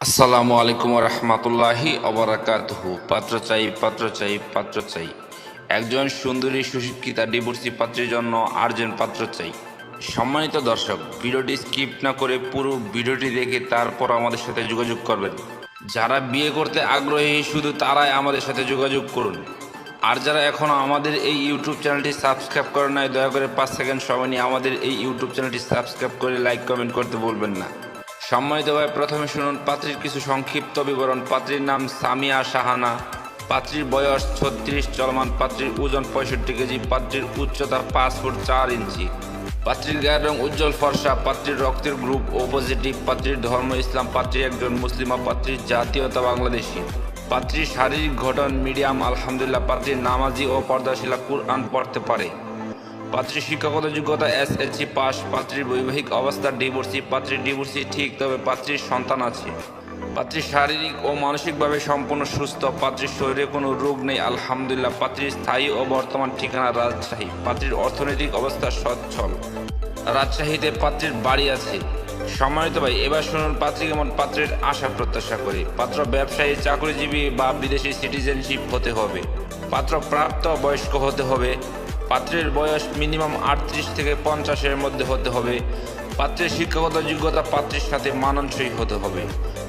আসসালামু আলাইকুম রহমতুল্লাহি অবরাকাতহু পাত্র চাই পাত্র চাই পাত্র চাই। একজন সুন্দরী সুশিক্ষিতা ডিভোর্সি পাত্রের জন্য আর্জেন্ট পাত্র চাই। সম্মানিত দর্শক, ভিডিওটি স্কিপ না করে পুরো ভিডিওটি দেখে তারপর আমাদের সাথে যোগাযোগ করবেন। যারা বিয়ে করতে আগ্রহী, শুধু তারাই আমাদের সাথে যোগাযোগ করুন। আর যারা এখনও আমাদের এই ইউটিউব চ্যানেলটি সাবস্ক্রাইব করে নাই, দয়া করে পাঁচ সেকেন্ড সময় নিয়ে আমাদের এই ইউটিউব চ্যানেলটি সাবস্ক্রাইব করে লাইক, কমেন্ট করতে বলবেন না। সম্মানিত ভাই প্রথমে শুনুন পাত্রীর কিছু সংক্ষিপ্ত বিবরণ। পাত্রীর নাম সামিয়া সাহানা। পাত্রীর বয়স ছত্রিশ, চলমান পাত্রীর ওজন পঁয়ষট্টি কেজি, পাত্রীর উচ্চতা পাঁচ ফুট চার ইঞ্চি। পাত্রীর গায়ের রং উজ্জ্বল ফর্সা, পাত্রীর রক্তের গ্রুপ ও পজিটিভ পাত্রীর ধর্ম ইসলাম, পাত্রী একজন মুসলিমা পাত্রীর জাতীয়তা বাংলাদেশি। পাত্রীর শারীরিক ঘটন মিডিয়াম, আলহামদুলিল্লাহ, পাত্রীর নামাজি ও পর্দাশীলা কুরআন পড়তে পারে। পাত্রীর শিক্ষাগত যোগ্যতা এসএসসি পাস, পাত্রীর বৈবাহিক অবস্থা, ডিভোর্সি, পাত্রীর ডিভোর্সি ঠিক, তবে পাত্রীর সন্তান আছে। পাত্রীর শারীরিক ও মানসিকভাবে সম্পূর্ণ সুস্থ, পাত্রীর শরীরে কোনো রোগ নেই, আলহামদুলিল্লাহ। পাত্রীর স্থায়ী ও বর্তমান ঠিকানা রাজশাহী। পাত্রীর অর্থনৈতিক অবস্থা সচ্ছল। রাজশাহীতে পাত্রীর বাড়ি আছে। সম্মানিত ভাই, এবার শুনুন পাত্রী কেমন, পাত্রের আশা প্রত্যাশা করে। পাত্র ব্যবসায়ী, চাকরিজীবী বা বিদেশি সিটিজেনশিপ হতে হবে। পাত্র প্রাপ্ত বয়স্ক হতে হবে। পাত্রের বয়স মিনিমাম আটত্রিশ থেকে পঞ্চাশের মধ্যে হতে হবে। পাত্রের শিক্ষাগত যোগ্যতা পাত্রের সাথে মানানসই হতে হবে।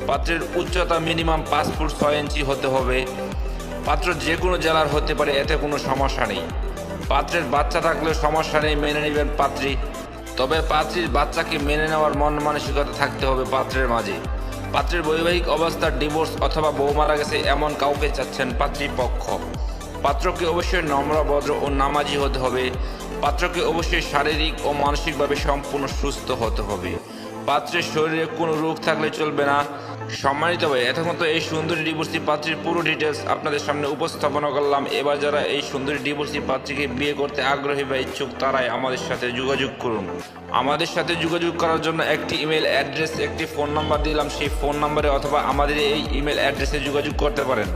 পাত্রের উচ্চতা মিনিমাম পাঁচ ফুট ছয় ইঞ্চি হতে হবে। পাত্র যে কোনো জেলার হতে পারে, এতে কোনো সমস্যা নেই। পাত্রের বাচ্চা থাকলে সমস্যা নেই, মেনে নেবেন পাত্রী। তবে পাত্রীর বাচ্চাকে মেনে নেওয়ার মন মানসিকতা থাকতে হবে পাত্রের মাঝে। পাত্রের বৈবাহিক অবস্থার ডিভোর্স অথবা বউ মারা গেছে, এমন কাউকে চাচ্ছেন পাত্রীপক্ষ। পাত্রকে অবশ্যই নম্র, ভদ্র ও নামাজি হতে হবে। পাত্রকে অবশ্যই শারীরিক ও মানসিকভাবে সম্পূর্ণ সুস্থ হতে হবে। পাত্রের শরীরে কোনো রোগ থাকলে চলবে না। সম্মানিত ভাই, এতক্ষণ তো এই সুন্দরী ডিভোর্সি পাত্রীর পুরো ডিটেলস আপনাদের সামনে উপস্থাপনা করলাম। এবার যারা এই সুন্দরী ডিভোর্সি পাত্রীকে বিয়ে করতে আগ্রহী বা ইচ্ছুক, তারাই আমাদের সাথে যোগাযোগ করুন। আমাদের সাথে যোগাযোগ করার জন্য একটি ইমেল অ্যাড্রেস একটি ফোন নাম্বার দিলাম। সেই ফোন নাম্বারে অথবা আমাদের এই ইমেল অ্যাড্রেসে যোগাযোগ করতে পারেন।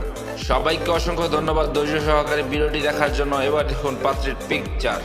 সবাইকে অসংখ্য ধন্যবাদ ধৈর্য সহকারে ভিডিওটি দেখার জন্য। এবার দেখুন পাত্রের পিকচার